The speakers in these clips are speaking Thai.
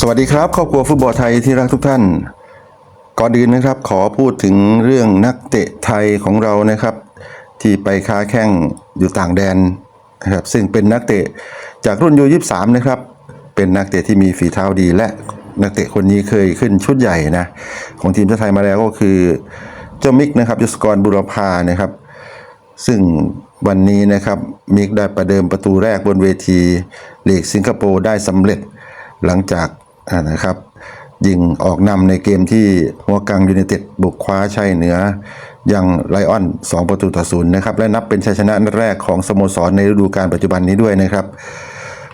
สวัสดีครับ ครอบครัวฟุตบอลไทยที่รักทุกท่าน ก่อนอื่นนะครับ ขอพูดถึงเรื่องนักเตะไทยของเรานะครับ ที่ไปค้าแข่งอยู่ต่างแดนนะครับซึ่งเป็นนักเตะจากรุ่นยู23นะครับ เป็นนักเตะที่มีฝีเท้าดีและนักเตะคนนี้เคยขึ้นชุดใหญ่นะของทีมชาติไทยมาแล้วก็คือเจ้ามิกนะครับยศกรบุรพานะครับ ซึ่งวันนี้นะครับมิกได้ประเดิมประตูแรกบนเวทีลีกสิงคโปร์ได้สำเร็จ หลังจาก นะครับยิงออกนำในเกมที่หัวกังยูไนเต็ดบุกคว้าชัยเหนือ ยังไลออน 2 ประตูต่อศูนย์นะครับและนับเป็นชัยชนะนัดแรกของสโมสรในฤดูกาลปัจจุบันนี้ด้วยนะครับ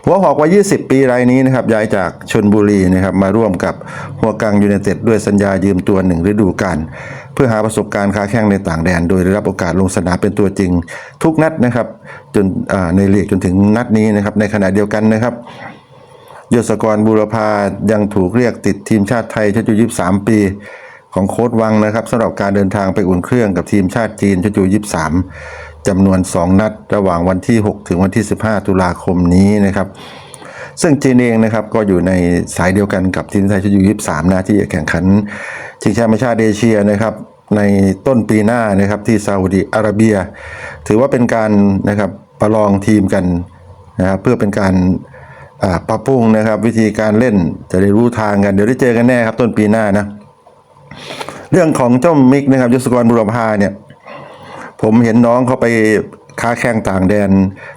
หัวหอกวัย 20 ปีรายนี้นะครับย้ายจากชนบุรีนะครับมาร่วมกับหัวกังยูไนเต็ดด้วยสัญญายืมตัวหนึ่งฤดูกาลเพื่อหาประสบการณ์ค้าแข่งในต่างแดน โดยได้รับโอกาสลงสนามเป็นตัวจริงทุกนัดนะครับจนในเลีกจนถึงนัดนี้นะครับในขณะเดียวกันนะครับ ยศกรบูรพายังถูกเรียกติดทีมชาติไทยชุดยู23ปี ของโค้ดวังนะครับสำหรับการเดินทางไปอุ่นเครื่องกับทีมชาติจีนชุดยู23จำนวน 2 นัด ระหว่างวันที่ 6 ถึงวันที่ 15 ตุลาคมนี้นะครับ ซึ่งจีนเองนะครับก็อยู่ในสายเดียวกันกับทีมไทยชุดยู23นะที่จะแข่งขันชิงแชมป์ชาติเอเชียนะครับในต้นปีหน้านะครับที่ซาอุดิอาระเบีย ถือว่าเป็นการนะครับประลองทีมกันนะครับเพื่อเป็นการ ปรับปรุงนะครับ วิธีการเล่นจะได้รู้ทางกันเดี๋ยวได้เจอกันแน่ครับ ต้นปีหน้านะ เรื่องของเจ้ามิกนะครับยศกรบุรพาเนี่ย ผมเห็นน้องเขาไปค้าแข่งต่างแดน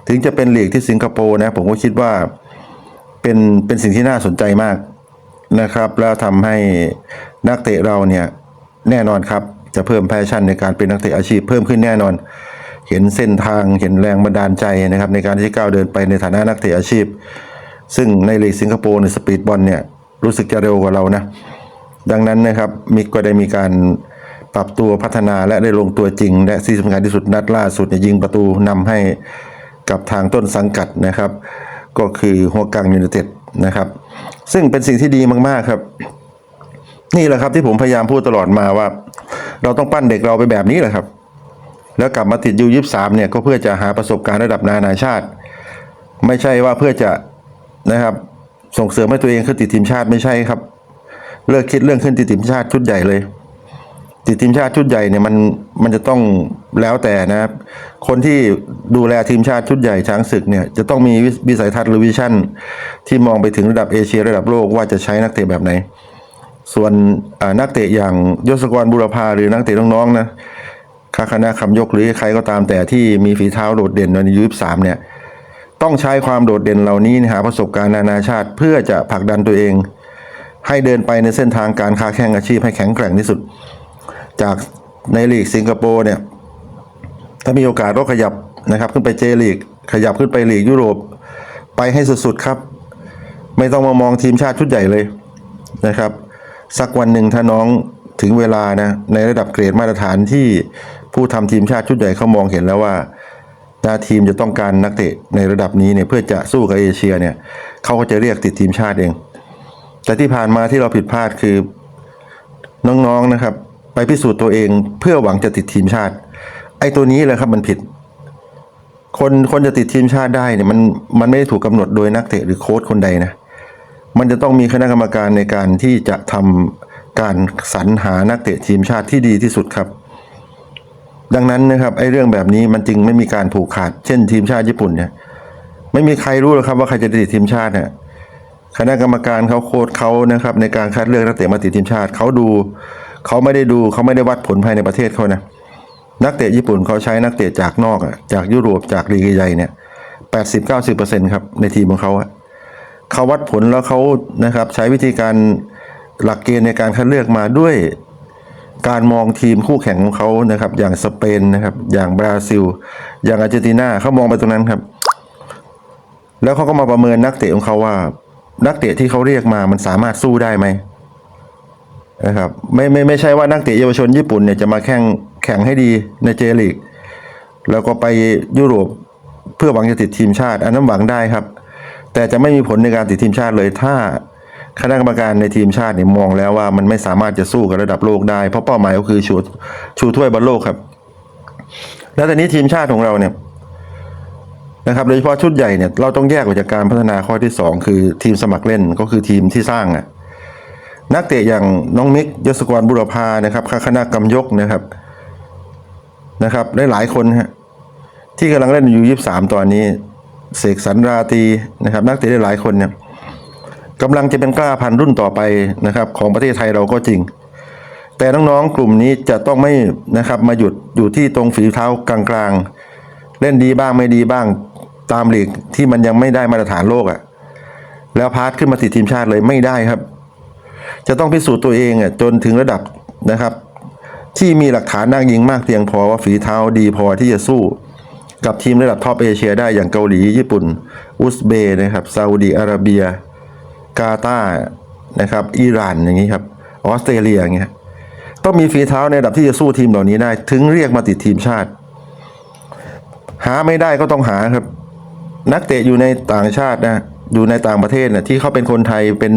ถึงจะเป็นหลีกที่สิงคโปร์นะ ผมก็คิดว่าเป็นเป็นสิ่งที่น่าสนใจมากนะครับ แล้วทำให้นักเตะเราเนี่ยแน่นอนครับจะเพิ่มแพชชั่นในการเป็นนักเตะอาชีพเพิ่มขึ้นแน่นอน เห็นเส้นทางเห็นแรงบันดาลใจนะครับ ในการที่ก้าวเดินไปในฐานะนักเตะอาชีพ ซึ่งในลีกสิงคโปร์ในสปีดบอลเนี่ยรู้สึกจะเร็วกว่าเรานะ ดังนั้นนะครับมิกก็ได้มีการปรับตัวพัฒนาและได้ลงตัวจริง และที่สำคัญที่สุดนัดล่าสุดเนี่ยยิงประตูนำให้กับทางต้นสังกัดนะครับ ก็คือหัวกังยูไนเต็ดนะครับ ซึ่งเป็นสิ่งที่ดีมากๆครับ นี่แหละครับที่ผมพยายามพูดตลอดมาว่า เราต้องปั้นเด็กเราไปแบบนี้แหละครับ แล้วกลับมาติดยูยี่สามเนี่ยก็เพื่อจะหาประสบการณ์ระดับนานาชาติ ไม่ใช่ว่าเพื่อจะ นะครับ ส่งเสริมให้ตัวเองขึ้นติดทีมชาติไม่ใช่ครับ เลิกคิดเรื่องขึ้นติดทีมชาติชุดใหญ่เลย ติดทีมชาติชุดใหญ่เนี่ยมันมันจะต้องแล้วแต่นะครับ คนที่ดูแลทีมชาติชุดใหญ่ช้างศึกเนี่ยจะต้องมีวิสัยทัศน์หรือวิชั่น ที่มองไปถึงระดับเอเชียระดับโลกว่าจะใช้นักเตะแบบไหน ส่วนนักเตะอย่างยศกรบุรพาหรือนักเตะน้องๆนะคาคณะคำยกหรือใครก็ตามแต่ที่มีฝีเท้าโดดเด่นในยุคสามเนี่ย ต้องใช้ความโดดเด่นเหล่านี้หาประสบการณ์นานาชาติ เพื่อจะผลักดันตัวเอง ให้เดินไปในเส้นทางการค้าแข่งอาชีพให้แข็งแกร่งที่สุด จากในลีกสิงคโปร์เนี่ยถ้ามีโอกาสก็ขยับนะครับ ขึ้นไปเจลีกขยับขึ้นไปลีกยุโรปไปให้สุดๆครับ ไม่ต้องมามองทีมชาติชุดใหญ่เลยนะครับ สักวันหนึ่งถ้าน้องถึงเวลานะในระดับเกรดมาตรฐานที่ผู้ทำทีมชาติชุดใหญ่เขามองเห็นแล้วว่า ถ้าทีมจะต้องการนักเตะในระดับนี้เนี่ยเพื่อจะสู้กับเอเชียเนี่ยเขาก็จะเรียกติดทีมชาติเอง แต่ที่ผ่านมาที่เราผิดพลาดคือน้องๆนะครับ ไปพิสูจน์ตัวเองเพื่อหวังจะติดทีมชาติ ไอ้ตัวนี้แหละครับมันผิด คนคนจะติดทีมชาติได้เนี่ยมันมันไม่ได้ถูกกำหนดโดยนักเตะหรือโค้ชคนใดนะมันจะต้องมีคณะกรรมการในการที่จะทำการสรรหานักเตะทีมชาติที่ดีที่สุดครับ ดังนั้นนะครับไอ้เรื่องแบบนี้มันจึงไม่มีการผูกขาด เช่นทีมชาติญี่ปุ่นเนี่ย ไม่มีใครรู้หรอกครับว่าใครจะติดทีมชาติเนี่ยคณะกรรมการเขาโค้ดเขานะครับ ในการคัดเลือกนักเตะมาติดทีมชาติเขาดูเขาไม่ได้ดูเขาไม่ได้วัดผลภายในประเทศเขานะนักเตะญี่ปุ่นเขาใช้นักเตะจากนอกอะจากยุโรปจากลีกใหญ่เนี่ยแปดสิบเก้าสิบเปอร์เซ็นต์ครับในทีมของเขาอะเขาวัดผลแล้วเขานะครับใช้วิธีการหลักเกณฑ์ในการคัดเลือกมาด้วย การมองทีมคู่แข่งของเขานะครับ อย่างสเปนนะครับ อย่างบราซิล อย่างอาร์เจนตินาเขามองไปตรงนั้นครับ แล้วเขาก็มาประเมินนักเตะของเขาว่า นักเตะที่เขาเรียกมามันสามารถสู้ได้ไหมนะครับไม่ไม่ไม่ใช่ว่านักเตะเยาวชนญี่ปุ่นเนี่ยจะมาแข่งแข่งให้ดีในเจลีกแล้วก็ไปยุโรปเพื่อหวังจะติดทีมชาติ อันนั้นหวังได้ครับ แต่จะไม่มีผลในการติดทีมชาติเลยถ้า คณะกรรมการในทีมชาติเนี่ยมองแล้วว่ามันไม่สามารถจะสู้กับระดับโลกได้ เพราะเป้าหมายก็คือชูชูถ้วยบอลโลกครับ แล้วแต่นี้ทีมชาติของเราเนี่ยนะครับโดยเฉพาะชุดใหญ่เนี่ยเราต้องแยกออกจากการพัฒนาข้อที่ 2 คือทีมสมัครเล่นก็คือทีมที่สร้างอะนักเตะอย่างน้องมิกยศกรบุรพานะครับคณะกำยกนะครับนะครับได้หลายคนฮะที่กำลังเล่นอยู่ยี่สามตอนนี้ เสกสรรราตีนะครับ นักเตะได้หลายคนเนี่ย กำลังจะเป็นกล้าพันธุ์รุ่นต่อไปนะครับ ของประเทศไทยเราก็จริง แต่น้องๆกลุ่มนี้จะต้องไม่นะครับมาหยุดอยู่ที่ตรงฝีเท้ากลางๆ เล่นดีบ้างไม่ดีบ้างตามหลีกที่มันยังไม่ได้มาตรฐานโลกอะ่ะแล้วพาสขึ้นมาติดทีมชาติเลยไม่ได้ครับ จะต้องพิสูจน์ตัวเองอะจนถึงระดับนะครับ ที่มีหลักฐานนักยิงมากเพียงพอว่าฝีเท้าดีพอที่จะสู้กับทีมระดับท็อปเอเชียได้อย่างเกาหลีญี่ปุ่น อุซเบย์นะครับซาอุดีอาระเบีย กาตานะครับอิหร่านอย่างนี้ครับออสเตรเลียอย่างเงี้ยต้องมีฝีเท้าในระดับที่จะสู้ทีมเหล่านี้ได้ ถึงเรียกมาติดทีมชาติ หาไม่ได้ก็ต้องหาครับ นักเตะอยู่ในต่างชาตินะอยู่ในต่างประเทศนะที่เขาเป็นคนไทยเป็น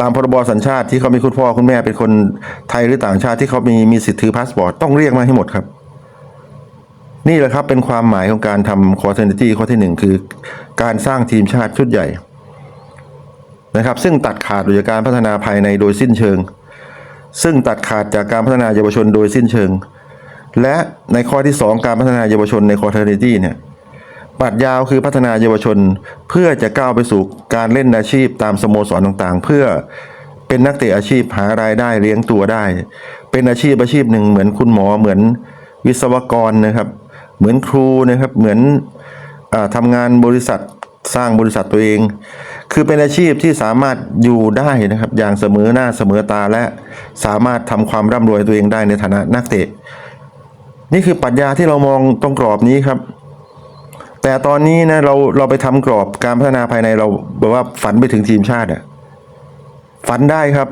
ตามพรบสัญชาติที่เขามีคุณพ่อคุณแม่เป็นคนไทยหรือต่างชาติที่เขามีมีสิทธิ์ถือพาสปอร์ตต้องเรียกมาให้หมดครับ นี่แหละครับเป็นความหมายของการทำคอร์เทนตี้ข้อที่หนึ่งคือ การสร้างทีมชาติชุดใหญ่ นะครับ ซึ่งตัดขาดจากการพัฒนาภายในโดยสิ้นเชิง ซึ่งตัดขาดจากการพัฒนาเยาวชนโดยสิ้นเชิง และในข้อที่ 2 การพัฒนาเยาวชนในคอร์เทนิตี้เนี่ยปรัดยาวคือพัฒนาเยาวชนเพื่อจะก้าวไปสู่การเล่นอาชีพตามสโมสรต่างๆ เพื่อเป็นนักเตะอาชีพหารายได้เลี้ยงตัวได้ เป็นอาชีพอาชีพหนึ่งเหมือนคุณหมอเหมือนวิศวกรนะครับ เหมือนครูนะครับเหมือนอทำงานบริษัทสร้างบริษัทตัวเอง คือเป็นอาชีพที่สามารถอยู่ได้นะครับ อย่างเสมอหน้าเสมอตาและสามารถทำความร่ำรวยตัวเองได้ในฐานะนักเตะ นี่คือปรัชญาที่เรามองตรงกรอบนี้ครับ แต่ตอนนี้นะเราเราไปทำกรอบการพัฒนาภายในเราแบบว่าฝันไปถึงทีมชาติอะฝันได้ครับ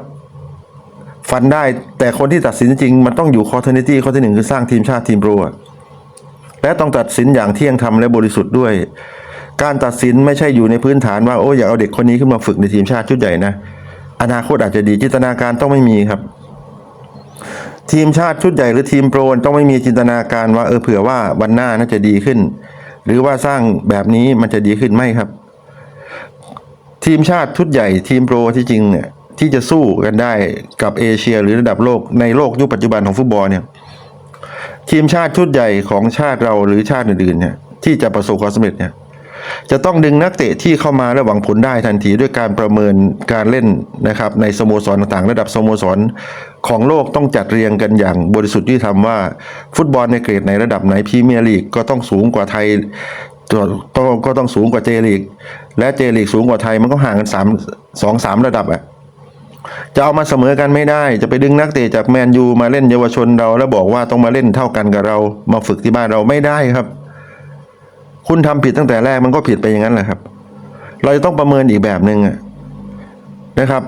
ฝันได้แต่คนที่ตัดสินจริงๆมันต้องอยู่คอเทนิตี้ข้อที่หนึ่งคือสร้างทีมชาติทีมโปรและต้องตัดสินอย่างเที่ยงธรรมและบริสุทธิ์ด้วย การตัดสินไม่ใช่อยู่ในพื้นฐานว่าโอ้อยากเอาเด็กคนนี้ขึ้นมาฝึกในทีมชาติชุดใหญ่นะ อนาคตอาจจะดีจินตนาการต้องไม่มีครับ ทีมชาติชุดใหญ่หรือทีมโปรต้องไม่มีจินตนาการว่าเออเผื่อว่าวันหน้าน่าจะดีขึ้น หรือว่าสร้างแบบนี้มันจะดีขึ้นไม่ครับ ทีมชาติชุดใหญ่ทีมโปรที่จริงเนี่ยที่จะสู้กันได้กับเอเชียหรือระดับโลกในโลกยุคปัจจุบันของฟุตบอลเนี่ยทีมชาติชุดใหญ่ของชาติเราหรือชาติอื่นๆเนี่ยที่จะประสบความสำเร็จเนี่ย จะต้องดึงนักเตะที่เข้ามาและหวังผลได้ทันทีด้วยการประเมินการเล่นนะครับในสโมสรต่างๆ ระดับสโมสรของโลกต้องจัดเรียงกันอย่างบริสุทธิ์ที่ทำว่า ฟุตบอลในเกรดในระดับไหนพรีเมียร์ลีกก็ต้องสูงกว่าไทยต้องก็ต้องสูงกว่าเจลีก และเจลีกสูงกว่าไทยมันก็ห่างกันสามสองสามระดับอะจะเอามาเสมอกันไม่ได้ จะไปดึงนักเตะจากแมนยูมาเล่นเยาวชนเรา แล้วบอกว่าต้องมาเล่นเท่ากันกับเรา มาฝึกที่บ้านเราไม่ได้ครับ คุณทำผิดตั้งแต่แรกมันก็ผิดไปอย่างนั้นแหละครับ เราจะต้องประเมินอีกแบบหนึ่งนะครับ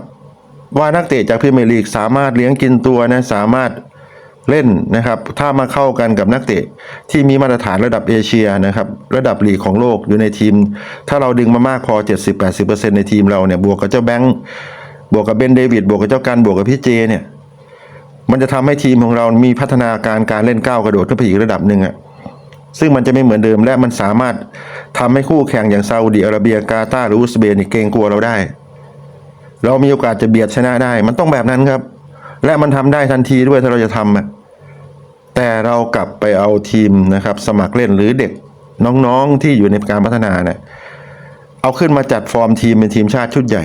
ว่านักเตะจากพรีเมียร์ลีกสามารถเลี้ยงกินตัวนะสามารถเล่นนะครับ ถ้ามาเข้ากันกับนักเตะที่มีมาตรฐานระดับเอเชียนะครับ ระดับลีกของโลกอยู่ในทีม ถ้าเราดึงมามากพอ 70-80%ในทีมเราเนี่ยบวกกับเจ้าแบงค์บวกกับเบนเดวิดบวกกับเจ้ากันบวกกับพี่เจเนี่ยมันจะทำให้ทีมของเรามีพัฒนาการการเล่นก้าวกระโดดขึ้นไปอีกระดับหนึ่งอะ ซึ่งมันจะไม่เหมือนเดิมและมันสามารถทำให้คู่แข่งอย่างซาอุดิอาระเบียกาตาร์หรืออุซเบย์นี่เกรงกลัวเราได้ เรามีโอกาสจะเบียดชนะได้ มันต้องแบบนั้นครับ และมันทำได้ทันทีด้วยถ้าเราจะทำแต่เรากลับไปเอาทีมนะครับ สมัครเล่นหรือเด็กน้องๆที่อยู่ในการพัฒนาเนี่ยเอาขึ้นมาจัดฟอร์มทีมเป็นทีมชาติชุดใหญ่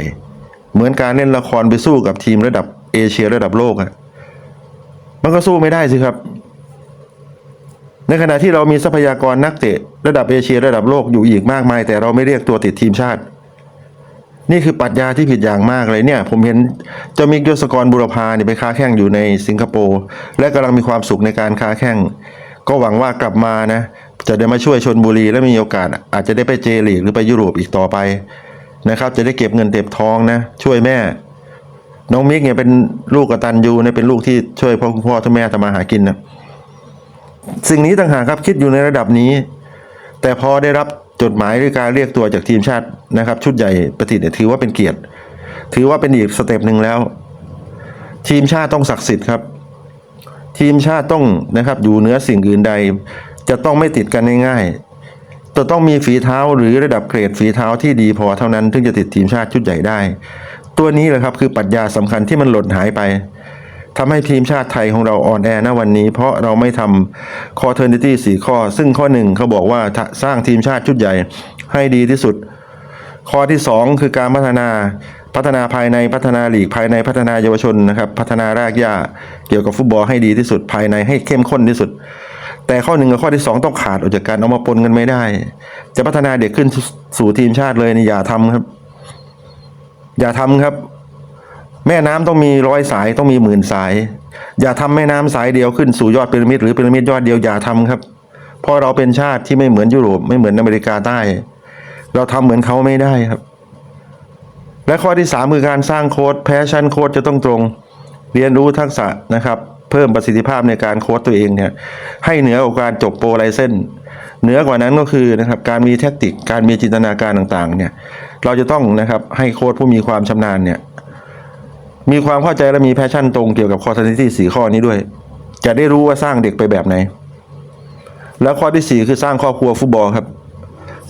เหมือนการเล่นละครไปสู้กับทีมระดับเอเชียระดับโลกอะมันก็สู้ไม่ได้สิครับ ในขณะที่เรามีทรัพยากรนักเตะ ระดับเอเชียระดับโลกอยู่อีกมากมาย แต่เราไม่เรียกตัวติดทีมชาติ นี่คือปรัชญาที่ผิดอย่างมากเลยเนี่ย ผมเห็นเจ้ามิกยศกรบุรพาเนี่ยไปค้าแข่งอยู่ในสิงคโปร์และกำลังมีความสุขในการค้าแข่งก็หวังว่ากลับมานะ จะได้มาช่วยชนบุรีและมีโอกาส อาจจะได้ไปเจลีกหรือไปยุโรปอีกต่อไปนะครับ จะได้เก็บเงินเต็บทองนะ ช่วยแม่ น้องมิกเนี่ยเป็นลูกกตัญญูเนี่ยเป็นลูกที่ช่วยพ่อคุณพ่อท่าแม่ทำมาหากินนะ สิ่งนี้ต่างหากครับคิดอยู่ในระดับนี้ แต่พอได้รับจดหมายหรือการเรียกตัวจากทีมชาตินะครับ ชุดใหญ่ประสิทธิ์ถือว่าเป็นเกียรติ ถือว่าเป็นอีกสเต็ปหนึ่งแล้ว ทีมชาติต้องศักดิ์สิทธิ์ครับ ทีมชาติต้องนะครับอยู่เหนือสิ่งอื่นใด จะต้องไม่ติดกันง่ายๆจะต้องมีฝีเท้าหรือระดับเกรดฝีเท้าที่ดีพอเท่านั้นถึงจะติดทีมชาติชุดใหญ่ได้ ตัวนี้แหละครับคือปรัชญาสำคัญที่มันหล่นหายไป ทำให้ทีมชาติไทยของเราอ่อนแอณวันนี้ เพราะเราไม่ทำ c o เทอร์นิตี้สี่ข้อ ซึ่งข้อหนึ่งเขาบอกว่าสร้างทีมชาติชุดใหญ่ให้ดีที่สุด ข้อที่ 2 คือการพัฒนาพัฒนาภายในพัฒนาหลีกภายในพัฒนาเยาวชนนะครับ พัฒนารากหญ้าเกี่ยวกับฟุตบอลให้ดีที่สุดภายในให้เข้มข้นที่สุด แต่ข้อหนึ่งกับข้อที่ 2 ต้องขาดออกจากการเอามาปนกันไม่ได้ จะพัฒนาเด็กขึ้นสู่ทีมชาติเลยนี่อย่าทำครับ อย่าทำครับ แม่น้ำต้องมีร้อยสายต้องมีหมื่นสาย อย่าทำแม่น้ำสายเดียวขึ้นสู่ยอดพีระมิดหรือพีระมิดยอดเดียวอย่าทำครับ เพราะเราเป็นชาติที่ไม่เหมือนยุโรปไม่เหมือนอเมริกาใต้ เราทำเหมือนเขาไม่ได้ครับ และข้อที่สามคือการสร้างโค้ดแพชชั่นโค้ดจะต้องตรง เรียนรู้ทักษะนะครับ เพิ่มประสิทธิภาพในการโค้ดตัวเองเนี่ยให้เหนือกว่าการจบโปรไลเซนเหนือกว่านั้นก็คือนะครับการมีแทคติกการมีจินตนาการต่างๆเนี่ยเราจะต้องนะครับให้โค้ดผู้มีความชำนาญเนี่ย มีความเข้าใจและมีแพชชั่นตรงเกี่ยวกับคอร์สที่สี่ข้อนี้ด้วย จะได้รู้ว่าสร้างเด็กไปแบบไหน แล้วข้อที่สี่คือสร้างครอบครัวฟุตบอลครับ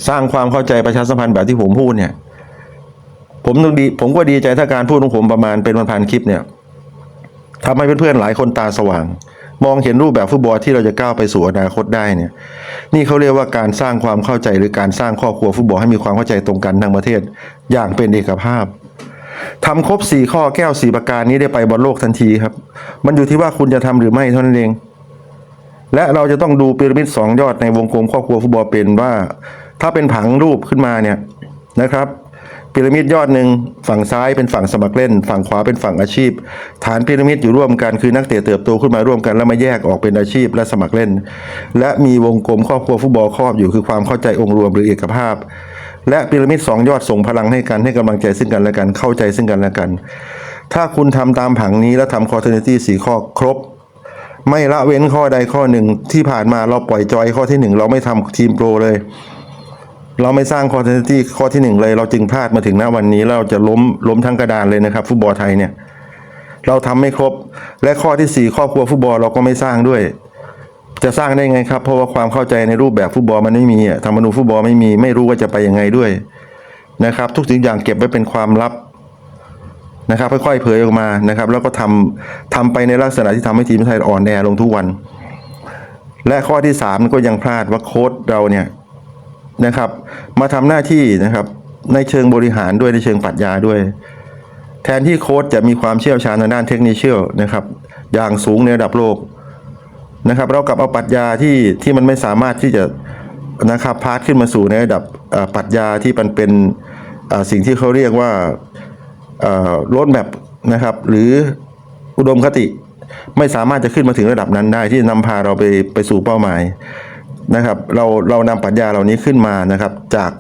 สร้างความเข้าใจประชาสัมพันธ์แบบที่ผมพูดเนี่ย ผมต้องดีผมก็ดีใจถ้าการพูดของผมประมาณเป็นพันคลิปเนี่ยทำให้เพื่อนๆหลายคนตาสว่าง มองเห็นรูปแบบฟุตบอลที่เราจะก้าวไปสู่อนาคตได้เนี่ย นี่เขาเรียกว่าการสร้างความเข้าใจหรือการสร้างครอบครัวฟุตบอลให้มีความเข้าใจตรงกันทั้งประเทศ อย่างเป็นเอกภาพ ทำครบสี่ข้อแก้วสี่ประการนี้ได้ไปบอลโลกทันทีครับ มันอยู่ที่ว่าคุณจะทำหรือไม่เท่านั้นเอง และเราจะต้องดูพีระมิดสองยอดในวงกลมครอบครัวฟุตบอลเป็นว่า ถ้าเป็นผังรูปขึ้นมาเนี่ยนะครับพีระมิดยอดหนึ่งฝั่งซ้ายเป็นฝั่งสมัครเล่น ฝั่งขวาเป็นฝั่งอาชีพ ฐานพีระมิดอยู่ร่วมกันคือนักเตะเติบโตขึ้นมาร่วมกันแล้วมาแยกออกเป็นอาชีพและสมัครเล่น และมีวงกลมครอบครัวฟุตบอลครอบอยู่คือความเข้าใจองค์รวมหรือเอกภาพ และพีระมิดสองยอดส่งพลังให้กันให้กำลังใจซึ่งกันและกันเข้าใจซึ่งกันและกัน ถ้าคุณทำตามผังนี้แล้วทำคอร์เทอร์เนตี้สี่ข้อครบ ไม่ละเว้นข้อใดข้อหนึ่งที่ผ่านมาเราปล่อยจอยข้อที่หนึ่งเราไม่ทำทีมโปรเลย เราไม่สร้างคอร์เทนตี้ข้อที่หนึ่งเลย เราจึงพลาดมาถึงณวันนี้เราจะล้มล้มทั้งกระดานเลยนะครับฟุตบอลไทยเนี่ยเราทำไม่ครบ และข้อที่สี่ครอบครัวฟุตบอลเราก็ไม่สร้างด้วย จะสร้างได้ไงครับ เพราะว่าความเข้าใจในรูปแบบฟุตบอลมันไม่มีธรรมนูญฟุตบอลไม่มีไม่รู้ว่าจะไปยังไงด้วยนะครับ ทุกสิ่งอย่างเก็บไว้เป็นความลับนะครับ ค่อยๆเผยออกมานะครับ แล้วก็ทำทำไปในลักษณะที่ทำให้ทีมไทยอ่อนแอลงทุกวัน และข้อที่สามก็ยังพลาดว่าโค้ดเราเนี่ยนะครับ มาทำหน้าที่นะครับ ในเชิงบริหารด้วยในเชิงปรัชญาด้วย แทนที่โค้ดจะมีความเชี่ยวชาญทางด้านเทคนิคเชียลนะครับ อย่างสูงในระดับโลก นะครับ เรากลับเอาปรัชญาที่ที่มันไม่สามารถที่จะนะครับพาสขึ้นมาสู่ในระดับปรัชญาที่มันเป็นสิ่งที่เขาเรียกว่าโรดแมพนะครับหรืออุดมคติไม่สามารถจะขึ้นมาถึงระดับนั้นได้ที่จะนำพาเราไปไปสู่เป้าหมายนะครับ เราเรานำปรัชญาเหล่านี้ขึ้นมานะครับ จาก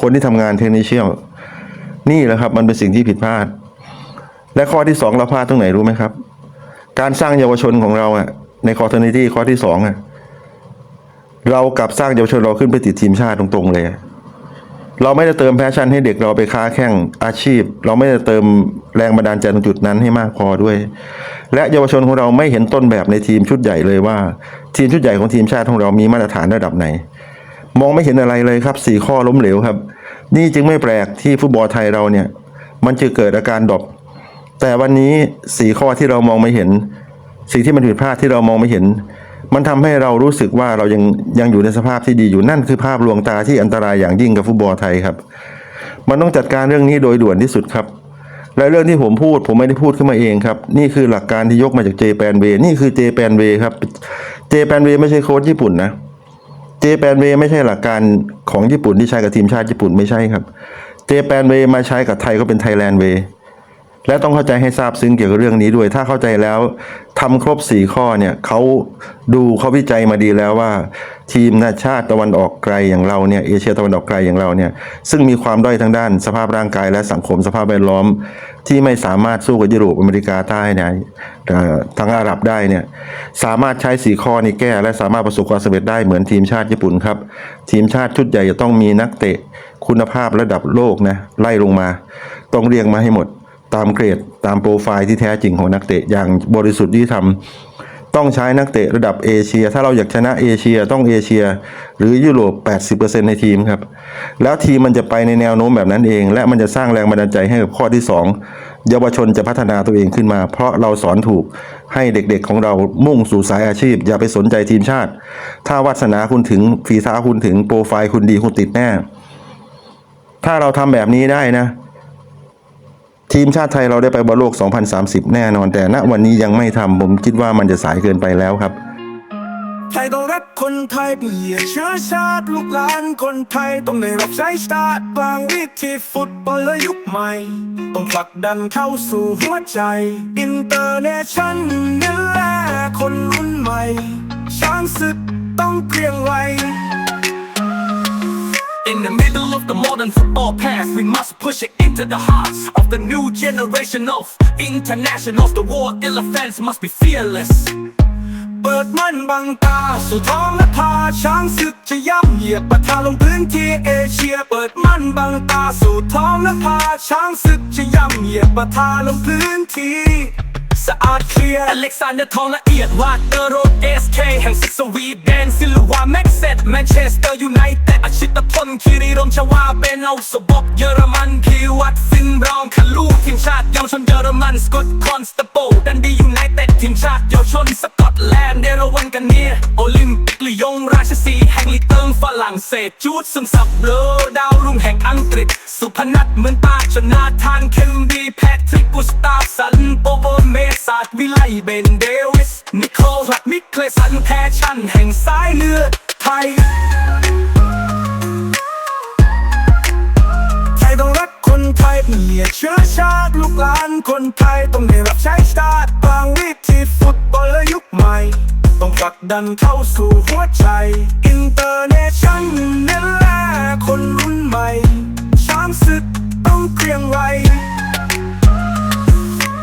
คนที่ทำงานเทคนิคเชียลนี่แหละครับมันเป็นสิ่งที่ผิดพลาด และข้อที่สองเราพลาดตรงไหนรู้ไหมครับ การสร้างเยาวชนของเราอะ ในคอร์เทนิตี้ข้อที่สองอะเรากลับสร้างเยาวชนเราขึ้นไปติดทีมชาติตรงๆเลย เราไม่ได้เติมแพชชั่นให้เด็กเราไปค้าแข่งอาชีพ เราไม่ได้เติมแรงบันดาลใจตรงจุดนั้นให้มากพอด้วย และเยาวชนของเราไม่เห็นต้นแบบในทีมชุดใหญ่เลยว่า ทีมชุดใหญ่ของทีมชาติของเรามีมาตรฐานระดับไหน มองไม่เห็นอะไรเลยครับสี่ข้อล้มเหลวครับ นี่จึงไม่แปลกที่ฟุตบอลไทยเราเนี่ย มันจะเกิดอาการดรอปแต่วันนี้สี่ข้อที่เรามองไม่เห็น สิ่งที่มันผิดพลาดที่เรามองไม่เห็น มันทำให้เรารู้สึกว่าเรายังยังอยู่ในสภาพที่ดีอยู่นั่นคือภาพลวงตาที่อันตรายอย่างยิ่งกับฟุตบอลไทยครับ มันต้องจัดการเรื่องนี้โดยด่วนที่สุดครับ และเรื่องที่ผมพูดผมไม่ได้พูดขึ้นมาเองครับ นี่คือหลักการที่ยกมาจากเจแปนเวนี่คือเจแปนเวครับเจแปนเวไม่ใช่โค้ชญี่ปุ่นนะเจแปนเวไม่ใช่หลักการของญี่ปุ่นที่ใช้กับทีมชาติญี่ปุ่นไม่ใช่ครับเจแปนเวมาใช้กับไทยก็เป็นไทยแลนด์เว และต้องเข้าใจให้ทราบซึ้งเกี่ยวกับเรื่องนี้ด้วย ถ้าเข้าใจแล้วทำครบสี่ข้อเนี่ยเขาดูเขาวิจัยมาดีแล้วว่า ทีมนาชาติตะวันออกไกลอย่างเราเนี่ยเอเชียตะวันออกไกลอย่างเราเนี่ยซึ่งมีความด้อยทางด้านสภาพร่างกายและสังคมสภาพแวดล้อม ที่ไม่สามารถสู้กับยุโรปอเมริกาใต้ได้เอ่อทางอาหรับได้เนี่ยสามารถใช้สี่ข้อนี้แก้และสามารถประสบความสำเร็จได้เหมือนทีมชาติญี่ปุ่นครับ ทีมชาติชุดใหญ่จะต้องมีนักเตะคุณภาพระดับโลกนะไล่ลงมา ต้องเรียงมาให้หมด ตามเกรดตามโปรไฟล์ที่แท้จริงของนักเตะอย่างบริสุทธิ์ที่ทำต้องใช้นักเตะระดับเอเชีย ถ้าเราอยากชนะเอเชียต้องเอเชีย หรือยุโรป 80%ในทีมครับ แล้วทีมมันจะไปในแนวโน้มแบบนั้นเอง และมันจะสร้างแรงบันดาลใจให้กับข้อที่ 2 เยาวชนจะพัฒนาตัวเองขึ้นมา เพราะเราสอนถูกให้เด็กๆของเรามุ่งสู่สายอาชีพ อย่าไปสนใจทีมชาติ ถ้าวาสนาคุณถึงฝีเท้าคุณถึงโปรไฟล์คุณดีคุณติดแน่ ถ้าเราทำแบบนี้ได้นะ ทีมชาติไทยเราได้ไปบอลโลก 2030 แน่นอน แต่ณวันนี้ยังไม่ทำผมคิดว่ามันจะสายเกินไปแล้วครับ ไทยต้องรักคนไทยเปลี่ยนเชื้อชาติลูกหลานคนไทยต้องได้รับใช้ชาติบางวิธีฟุตบอลและยุคใหม่ ต้องผลักดันเข้าสู่หัวใจอินเตอร์เนชั่นนี่แหละคนรุ่นใหม่ ช้างศึกต้องเกรียงไกร In the middle of the modern football past, we must push it into the hearts of the new generation of internationals. The war elephants must be fearless. เปิดมันบังตา สู่ท้องและพาช้างศึกจะย่ำเหยียบปะทะลงพื้นที่เอเชีย เปิดมันบังตา สู่ท้องและพาช้างศึกจะย่ำเหยียบปะทะลงพื้นที่สะอาดเคลียร์อเล็กซานเดอร์ทองละเอียดวาดเตอร์โรดเอสเคแห่งศึกสวีเดนซิลวา แมนเชสเตอร์ยูไนเต็ดอาชิตพลคิริรมชวาเบนเอาสบกเยอรมันพีวัตฟินบรองคาลูทีมชาติเยาวชนเยอรมันสกอตคอนสตาโปดันดียูไนเต็ดทีมชาติเยาวชนสกอตแลนด์เดรวันกันเนียโอลิมปิกลียงราชสีแห่งลีเติงฝรั่งเศสจูดซึมซับเบลอดาวรุ่งแห่งอังกฤษ สุพนัทเหมือนตาชนาธานเคมบีแพทริกกุสตาฟสันโปโบเมสาดวิไลเบนเดวิสนิโคลัดมิเคลสันแพชชั่นแห่งสายเลือด ไทย ไทยต้องรักคนไทยเปลี่ยนเชื้อชาติลูกหลานคนไทยต้องได้รับใช้ชาติบางวิธีฟุตบอลและยุคใหม่ ต้องผลักดันเข้าสู่หัวใจ อินเตอร์เนชั่นนี่แลคนรุ่นใหม่ ช้างศึกต้องเกรียงไกร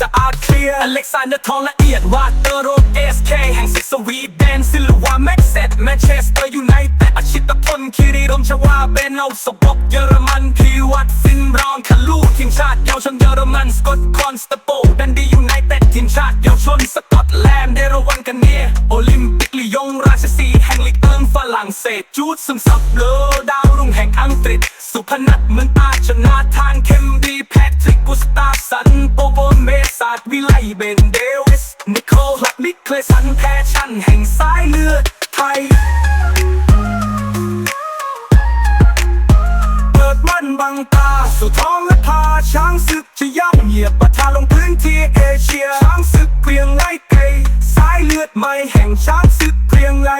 สะอาดเคลียร์อเล็กซานเดอร์ทองละเอียดวาดเตอร์โรดเอสเคแห่งศึกสวีเดนซิลวาแม็กเซตแมนเชสเตอร์ยูไนเต็ดอาชิตพลคิริรมชวาเบนเอาสบกเยอรมันพีวัตฟินรองคาลูทีมชาติเยาวชนเยอรมันสกอตคอนสตโปดันดียูไนเต็ดทีมชาติเยาวชนสกอตแลนด์เดรวันกันเนียโอลิมปิกลียงราชสีแห่งลีกเอิงฝรั่งเศสจูดซึมซับเลอดาวรุ่งแห่งอังกฤษ สุพนัทเหมือนตาชนาธานเคมบีแพทริกกุสตาสันโปโบเมาดวิไลเบนเดวิส นิโคลัดมิกเคลสันแพชชั่นแห่งสายเลือดไทย เปิดมันบังตา สู่ท้องและพาช้างศึกจะย่ำเหยียบปะทะลงพื้นที่เอเชีย ช้างศึกเกรียงไกรสายเลือดใหม่แห่งช้างศึกเกรียงไร